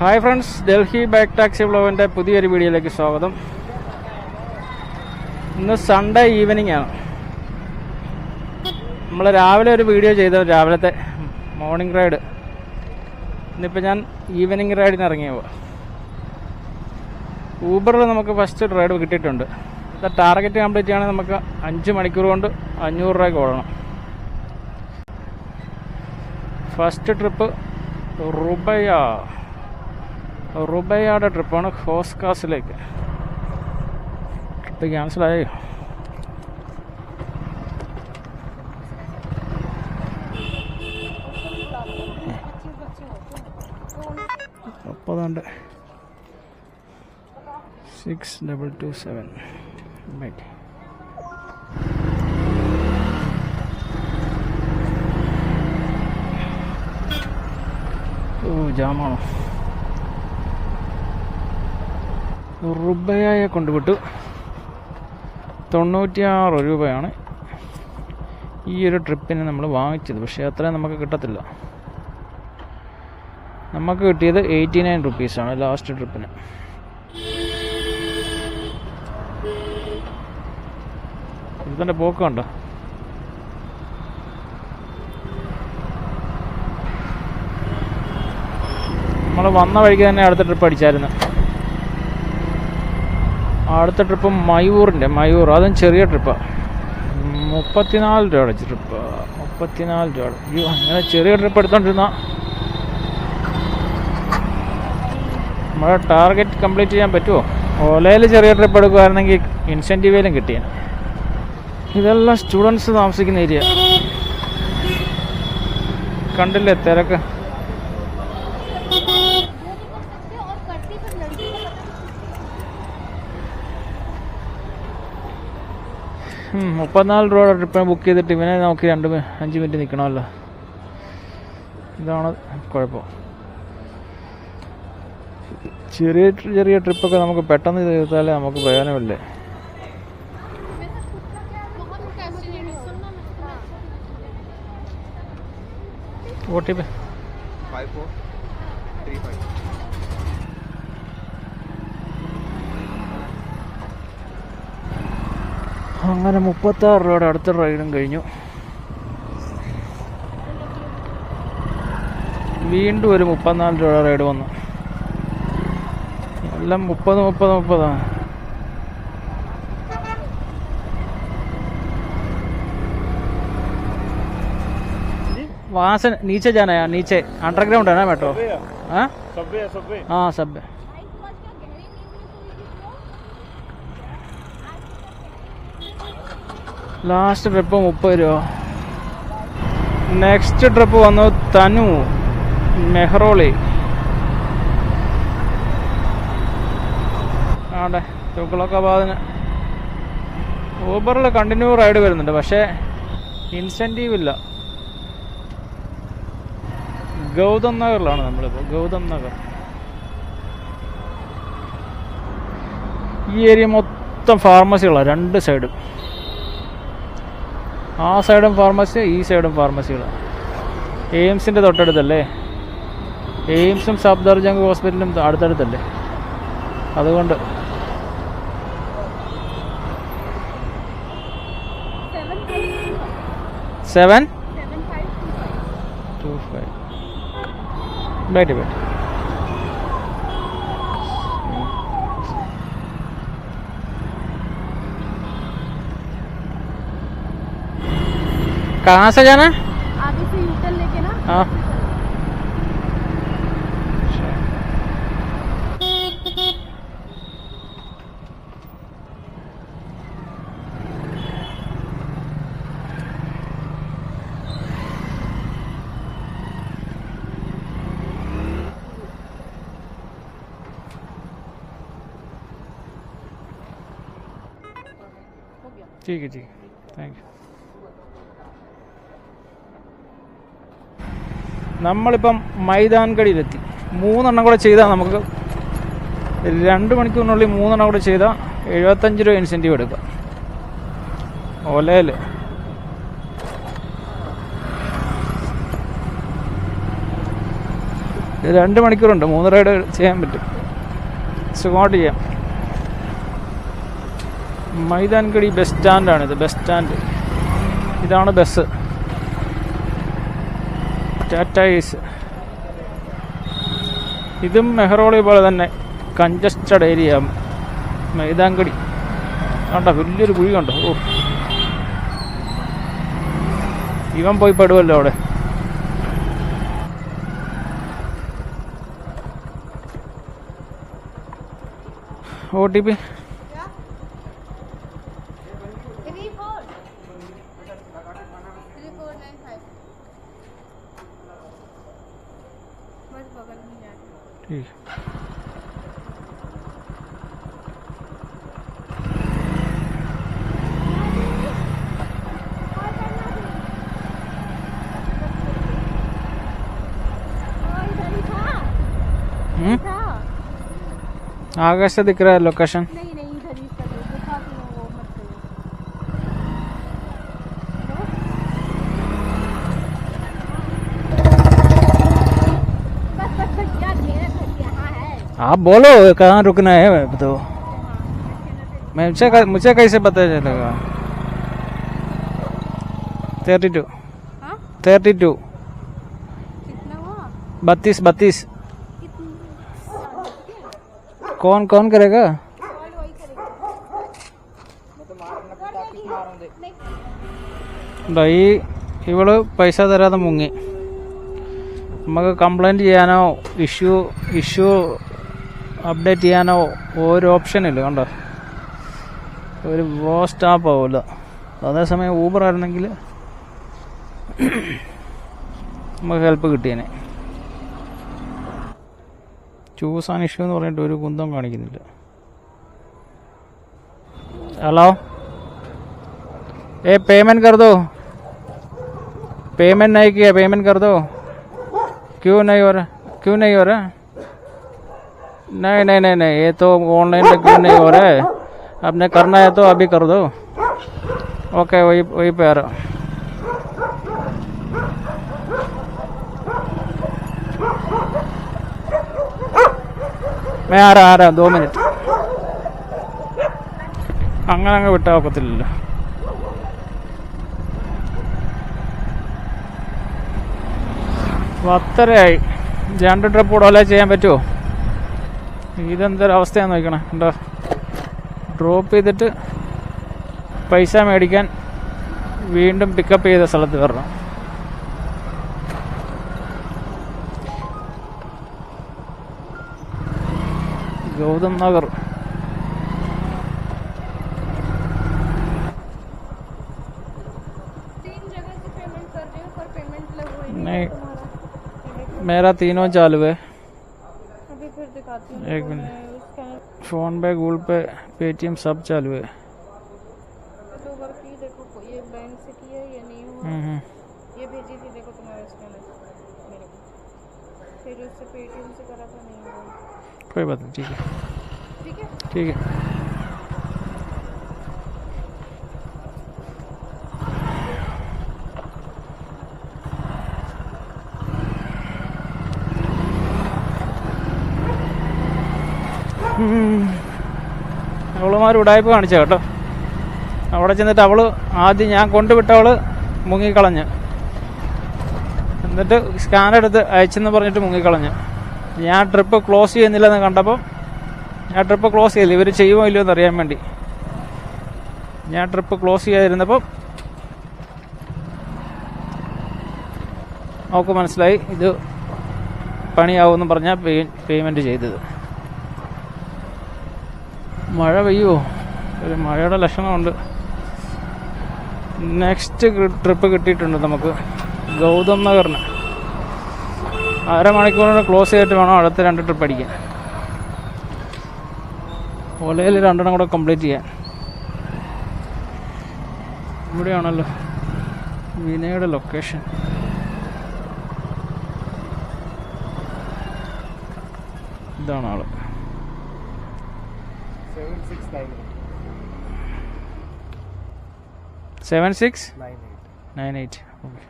Hi friends Delhi back taxi ബ്ലോഗിന്റെ പുതിയൊരു വീഡിയോയിലേക്ക് സ്വാഗതം. ഇന്ന് സൺഡേ ഈവനിങ് ആണ്. നമ്മൾ രാവിലെ ഒരു വീഡിയോ ചെയ്ത രാവിലത്തെ മോർണിംഗ് റൈഡ് ഇന്നിപ്പോൾ ഞാൻ ഈവനിങ് റൈഡിന് ഇറങ്ങിയ ഊബറിൽ നമുക്ക് ഫസ്റ്റ് റൈഡ് കിട്ടിയിട്ടുണ്ട്. ടാർഗറ്റ് കംപ്ലീറ്റ് ചെയ്യുകയാണെങ്കിൽ നമുക്ക് അഞ്ച് മണിക്കൂർ കൊണ്ട് അഞ്ഞൂറ് രൂപയ്ക്ക് ഓടണം. ഫസ്റ്റ് ട്രിപ്പ് റുബയ റുബയയുടെ ട്രിപ്പാണ് ഹോസ്കാസിലേക്ക് trip ക്യാൻസലായി മുപ്പതുണ്ട് six double two seven right ഓ ജാമാണോ റുബയായെ കൊണ്ടുവിട്ടു. തൊണ്ണൂറ്റിയാറ് രൂപയാണ് ഈ ഒരു ട്രിപ്പിന് നമ്മൾ വാങ്ങിച്ചത്. പക്ഷേ അത്രയും നമുക്ക് കിട്ടത്തില്ല. നമുക്ക് കിട്ടിയത് എയ്റ്റി നയൻ റുപ്പീസാണ് ലാസ്റ്റ് ട്രിപ്പിന് ഇതിന്റെ പോക്ക് കണ്ടോ? നമ്മൾ വന്ന വഴിക്ക് തന്നെ അടുത്ത ട്രിപ്പ് അടിച്ചായിരുന്നു. അടുത്ത ട്രിപ്പ് മയൂറിന്റെ മയൂർ. അതും ചെറിയ ട്രിപ്പാണ് മുപ്പത്തിനാല് രൂപയുടെ ട്രിപ്പ് മുപ്പത്തിനാല് രൂപ അയ്യോ അങ്ങനെ ചെറിയ ട്രിപ്പ് എടുത്തോണ്ടിരുന്ന. നമ്മുടെ ടാർഗറ്റ് കംപ്ലീറ്റ് ചെയ്യാൻ പറ്റുമോ ഓലയിൽ ചെറിയ ട്രിപ്പ് എടുക്കുമായിരുന്നെങ്കിൽ ഇൻസെന്റീവേലും കിട്ടിയ ഇതെല്ലാം സ്റ്റുഡൻസ് താമസിക്കുന്ന ഏരിയ കണ്ടില്ലേ തിരക്ക്? മുപ്പത്തിനാല് രൂപ ട്രിപ്പിനെ ബുക്ക് ചെയ്തിട്ട് ഇവനെ നമുക്ക് രണ്ട് അഞ്ച് മിനിറ്റ് നിൽക്കണമല്ലോ ഇതാണ് കുഴപ്പം. ചെറിയ ചെറിയ ട്രിപ്പൊക്കെ നമുക്ക് പെട്ടെന്ന് തീർത്താലേ നമുക്ക് പ്രയോജനമില്ലേ? ഓട്ടിപ്പ് ഫൈവ് ഫോർ അങ്ങനെ മുപ്പത്താറ് രൂപയുടെ അടുത്ത റൈഡും കഴിഞ്ഞു വീണ്ടും ഒരു മുപ്പത്തിനാല് രൂപയുടെ റൈഡ് വന്നു എല്ലാം മുപ്പത് മുപ്പത് മുപ്പതാണ് वहाँ से नीचे जाना है यार नीचे अंडरग्राउंड है ना मेट्रो हाँ सबवे ലാസ്റ്റ് ട്രിപ്പ് മുപ്പത് രൂപ. നെക്സ്റ്റ് ട്രിപ്പ് വന്നു തനു മെഹ്റോളി. ആടെ തുഗ്ലക്കാബാദിന് ഊബറിൽ കണ്ടിന്യൂ റൈഡ് വരുന്നുണ്ട് പക്ഷേ ഇൻസെന്റീവ് ഇല്ല. ഗൗതം നഗറിലാണ് നമ്മളിപ്പോൾ ഗൗതം നഗർ. ഈ ഏരിയ മൊത്തം ഫാർമസികളാണ് രണ്ട് സൈഡും ആ സൈഡും ഫാർമസി ഈ സൈഡും ഫാർമസികളാണ് എയിംസിന്റെ തൊട്ടടുത്തല്ലേ? എയിംസും സബ്ദർ ജംഗ് ഹോസ്പിറ്റലും അടുത്തടുത്തല്ലേ? അതുകൊണ്ട് സെവൻ? Two five. ബൈറ്റ് ബൈറ്റ് कहाँ से जाना है? आगे से यूटर्न लेके ना। हाँ। ठीक है ठीक है। थैंक यू നമ്മളിപ്പം മൈതാൻകടിയിലെത്തി. മൂന്നെണ്ണം കൂടെ ചെയ്താൽ നമുക്ക് രണ്ട് മണിക്കൂറിനുള്ളിൽ മൂന്നെണ്ണം കൂടെ ചെയ്താൽ എഴുപത്തഞ്ച് രൂപ ഇൻസെന്റീവ് എടുക്കാം ഓലയിൽ രണ്ട് മണിക്കൂറുണ്ട്. മൂന്ന് റൈഡ് ചെയ്യാൻ പറ്റും. സുഖമായിട്ട് ചെയ്യാം. മൈതാൻകടി ബസ് സ്റ്റാൻഡാണിത് ബസ് സ്റ്റാൻഡ്. ഇതാണ് ബസ്. ടാറ്റ ഏസ് ഇതും മെഹ്റോളി പോലെ തന്നെ കഞ്ചസ്റ്റഡ് ഏരിയ മൈതാങ്കടി. കണ്ട വലിയൊരു കുഴി കണ്ടോ? ഓ. ഇവൻ പോയി പെടുവല്ലോ അവിടെ. O T P. ठीक। हम्म? आगे से दिख रहा है लोकेशन नहीं नहीं इधर ही कर दो दिखा के वो मत करो बस बस बस यार मेरा घर यहाँ है आप बोलो कहाँ रुकना है तो मैं मुझे कै- मुझे कैसे पता चलेगा थर्टी टू हाँ थर्टी टू कितना हुआ बत्तीस बत्तीस कितनी कौन कौन करेगा कॉल वही करेगा ഈ ഇവള് പൈസ തരാതെ മുങ്ങി നമുക്ക് കംപ്ലൈൻറ്റ് ചെയ്യാനോ ഇഷ്യൂ ഇഷ്യൂ അപ്ഡേറ്റ് ചെയ്യാനോ ഒരു ഓപ്ഷൻ ഇല്ല കണ്ടോ ഒരു വോ സ്റ്റാപ്പ് ആവില്ല അതേസമയം ഊബർ ആയിരുന്നെങ്കിൽ നമുക്ക് ഹെൽപ്പ് കിട്ടിയേനെ ചൂസ് ആൻ ഇഷ്യൂ എന്ന് പറഞ്ഞിട്ട് ഒരു കുന്തം കാണിക്കുന്നില്ല ഹലോ ए पेमेंट कर दो पेमेंट नहीं किया पेमेंट कर दो क्यों नहीं हो रहा क्यों नहीं हो रहा नहीं नहीं नहीं नहीं ये तो ऑनलाइन पे क्यों नहीं हो रहा है आपने करना है तो अभी कर दो ओके वही वही पे आ रहा मैं आ रहा आ रहा दो मिनट അങ്ങനെ അങ്ങ് വിട്ടാൽ ഒക്കത്തില്ലല്ലോ പത്തരയായി രണ്ട് ട്രിപ്പ് കൂടെ വല്ല ചെയ്യാൻ പറ്റുമോ ഇതെന്തൊരു അവസ്ഥയാന്ന് നോക്കണേ ഉണ്ടോ ഡ്രോപ്പ് ചെയ്തിട്ട് പൈസ മേടിക്കാൻ വീണ്ടും പിക്കപ്പ് ചെയ്ത സ്ഥലത്ത് വരണം ഗൗതം നഗർ तीन जगह से पेमेंट कर रही हूँ पर पेमेंट लग हुई नहीं तुम्हारा मेरा तीनों चालू है अभी फिर दिखाती हूँ एक मिनट। फ़ोन पे गूगल पे पेटीएम सब चालू है। तो की देखो ये बैंक से किया या नहीं हुआ। हम्म, हम्म। ये भेजी थी देखो तुम्हारे स्कैनर मेरे को। फिर उससे पेटीएम से करा था नहीं हुआ। कोई बात नहीं ठीक है। ठीक है? ठीक है। അവളുമാർ ഉടായ്പ കാണിച്ച കേട്ടോ. അവിടെ ചെന്നിട്ട് അവൾ ആദ്യം ഞാൻ കൊണ്ടുവിട്ടവൾ മുങ്ങിക്കളഞ്ഞ്. എന്നിട്ട് സ്കാൻ എടുത്ത് അയച്ചെന്ന് പറഞ്ഞിട്ട് മുങ്ങിക്കളഞ്ഞ്. ഞാൻ ട്രിപ്പ് ക്ലോസ് ചെയ്യുന്നില്ലെന്ന് കണ്ടപ്പോൾ ഞാൻ ട്രിപ്പ് ക്ലോസ് ചെയ്തില്ല. ഇവർ ചെയ്യുമോ ഇല്ലയോ എന്ന് അറിയാൻ വേണ്ടി. ഞാൻ ട്രിപ്പ് ക്ലോസ് ചെയ്യാതിരുന്നപ്പം അവൾക്ക് മനസ്സിലായി ഇത് പണിയാവുമെന്ന് പറഞ്ഞാൽ പേയ്മെന്റ് ചെയ്തത്. മഴ പെയ്യുമോ ഒരു മഴയുടെ ലക്ഷണമുണ്ട്. നെക്സ്റ്റ് ട്രിപ്പ് കിട്ടിയിട്ടുണ്ട് നമുക്ക് ഗൗതം നഗറിന്. അരമണിക്കൂറിന് ക്ലോസ് ചെയ്തിട്ട് വേണം അടുത്ത രണ്ട് ട്രിപ്പ് അടിക്കാൻ. ഒലയിൽ രണ്ടെണ്ണം കൂടെ കംപ്ലീറ്റ് ചെയ്യാൻ. ഇവിടെയാണല്ലോ വിനയുടെ ലൊക്കേഷൻ ഇതാണ് ആൾ. Seven six nine eight. Nine eight okay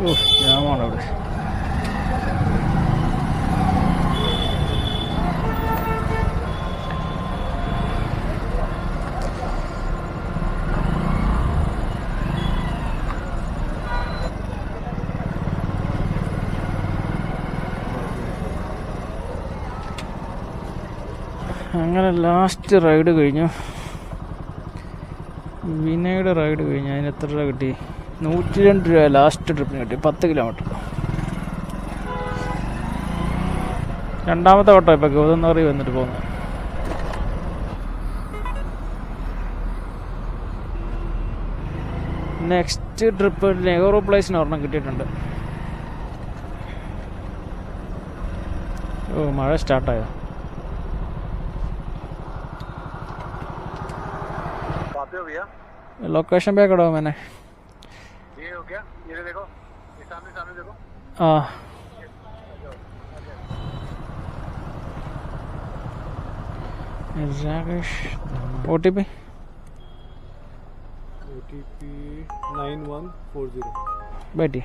ഓ ജാമാണ് അവിടെ അങ്ങനെ ലാസ്റ്റ് റൈഡ് കഴിഞ്ഞു. വിനയുടെ റൈഡ് കഴിഞ്ഞു. അതിന് എത്ര രൂപ കിട്ടി? നൂറ്റി രണ്ട് രൂപ ലാസ്റ്റ് ട്രിപ്പിന് കിട്ടി. പത്ത് കിലോമീറ്റർ രണ്ടാമത്തെ ഓട്ടോ ഇപ്പോൾ ഗോതന്നറി വന്നിട്ട് പോകുന്നത്. നെക്സ്റ്റ് ട്രിപ്പ് നെഹ്റു പ്ലേസിന് ഒരെണ്ണം കിട്ടിയിട്ടുണ്ട്. ഓ മഴ സ്റ്റാർട്ടായോ पे हो भैया? लोकेशन पे खड़ा हूँ मैंने। ये हो गया। ये देखो ये सामने सामने देखो। हाँ। जागेश ओटीपी ओटीपी 9140 बैठिए।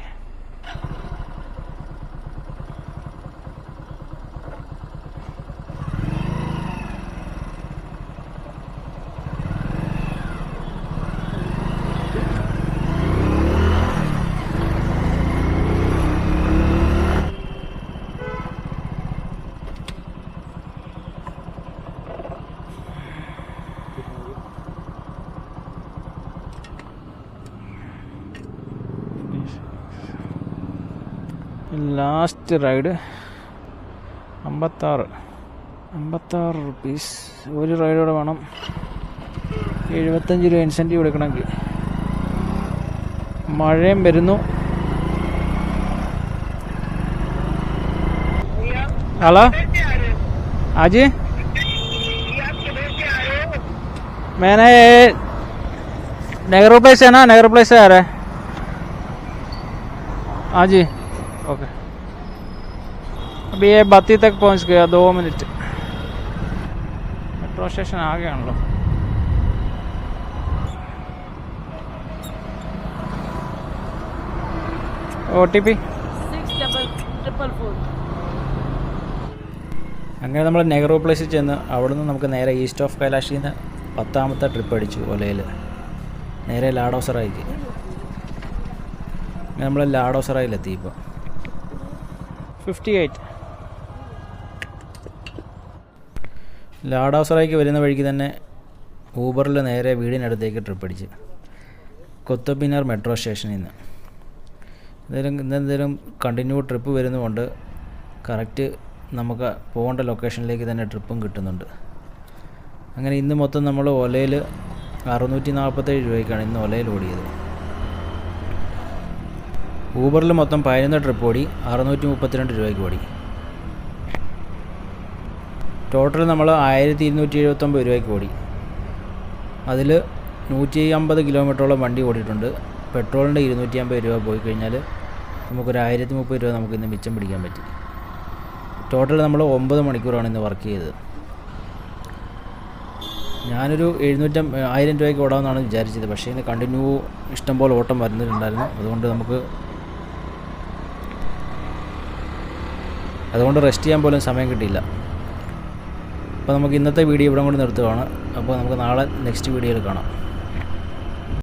ലാസ്റ്റ് റൈഡ് അമ്പത്താറ് അമ്പത്താറ് റുപ്പീസ് ഒരു റൈഡോടെ വേണം എഴുപത്തഞ്ച് രൂപ ഇൻസെൻറ്റീവ് എടുക്കണമെങ്കിൽ മഴയും വരുന്നു ഹലോ ആജി मैंने नेहरू प्लेस है ना नेहरू प्लेस से आ रहा है हाँ जी ओके अभी ये बाती तक पहुंच गया दो मिनट मेट्रो स्टेशन आ गया हम लोग O T P six double triple four അങ്ങനെ നമ്മൾ നെഹ്റു പ്ലേസിൽ ചെന്ന് അവിടെ നിന്ന് നമുക്ക് നേരെ ഈസ്റ്റ് ഓഫ് കൈലാഷിൽ നിന്ന് പത്താമത്തെ ട്രിപ്പ് അടിച്ചു ഒലയിൽ നേരെ ലാഡോസറായിക്ക് അങ്ങനെ നമ്മൾ ലാഡോസറായിലെത്തി ഇപ്പോൾ ഫിഫ്റ്റി എയ്റ്റ് ലാഡോസറായിക്ക് വരുന്ന വഴിക്ക് തന്നെ ഊബറിൽ നേരെ വീടിനടുത്തേക്ക് ട്രിപ്പ് അടിച്ച്. കൊത്തബിനാർ മെട്രോ സ്റ്റേഷനിൽ നിന്ന് എന്തെങ്കിലും ഇന്നെന്തെങ്കിലും കണ്ടിന്യൂ ട്രിപ്പ് വരുന്നതുകൊണ്ട് കറക്റ്റ് നമുക്ക് പോകേണ്ട ലൊക്കേഷനിലേക്ക് തന്നെ ട്രിപ്പും കിട്ടുന്നുണ്ട്. അങ്ങനെ ഇന്ന് മൊത്തം നമ്മൾ ഒലയിൽ അറുന്നൂറ്റി നാൽപ്പത്തേഴ് രൂപയ്ക്കാണ് ഇന്ന് ഒലയിൽ ഓടിയത്. ഊബറിൽ മൊത്തം പതിനൊന്ന് ട്രിപ്പ് ഓടി അറുന്നൂറ്റി മുപ്പത്തിരണ്ട് രൂപയ്ക്ക് ഓടി. ടോട്ടൽ നമ്മൾ ആയിരത്തി ഇരുന്നൂറ്റി എഴുപത്തൊമ്പത് രൂപയ്ക്ക് ഓടി. അതിൽ നൂറ്റി അമ്പത് കിലോമീറ്ററോളം വണ്ടി ഓടിയിട്ടുണ്ട്. പെട്രോളിന്റെ ഇരുന്നൂറ്റി അമ്പത് രൂപ പോയി കഴിഞ്ഞാൽ നമുക്കൊരു ആയിരത്തി മുപ്പത് രൂപ നമുക്ക് ഇന്ന് മിച്ചം പിടിക്കാൻ പറ്റി. ടോട്ടൽ നമ്മൾ ഒമ്പത് മണിക്കൂറാണ് ഇന്ന് വർക്ക് ചെയ്തത്. ഞാനൊരു എഴുന്നൂറ്റം ആയിരം രൂപയ്ക്ക് ഓടാമെന്നാണ് വിചാരിച്ചത്. പക്ഷേ ഇന്ന് കണ്ടിന്യൂ ഇഷ്ടം പോലെ ഓട്ടം വരുന്നുണ്ടായിരുന്നു. അതുകൊണ്ട് നമുക്ക് അതുകൊണ്ട് റെസ്റ്റ് ചെയ്യാൻ പോലും സമയം കിട്ടിയില്ല. അപ്പോൾ നമുക്ക് ഇന്നത്തെ വീഡിയോ ഇവിടെ കൊണ്ട് നിർത്തുകയാണ്. അപ്പോൾ നമുക്ക് നാളെ നെക്സ്റ്റ് വീഡിയോയിൽ കാണാം.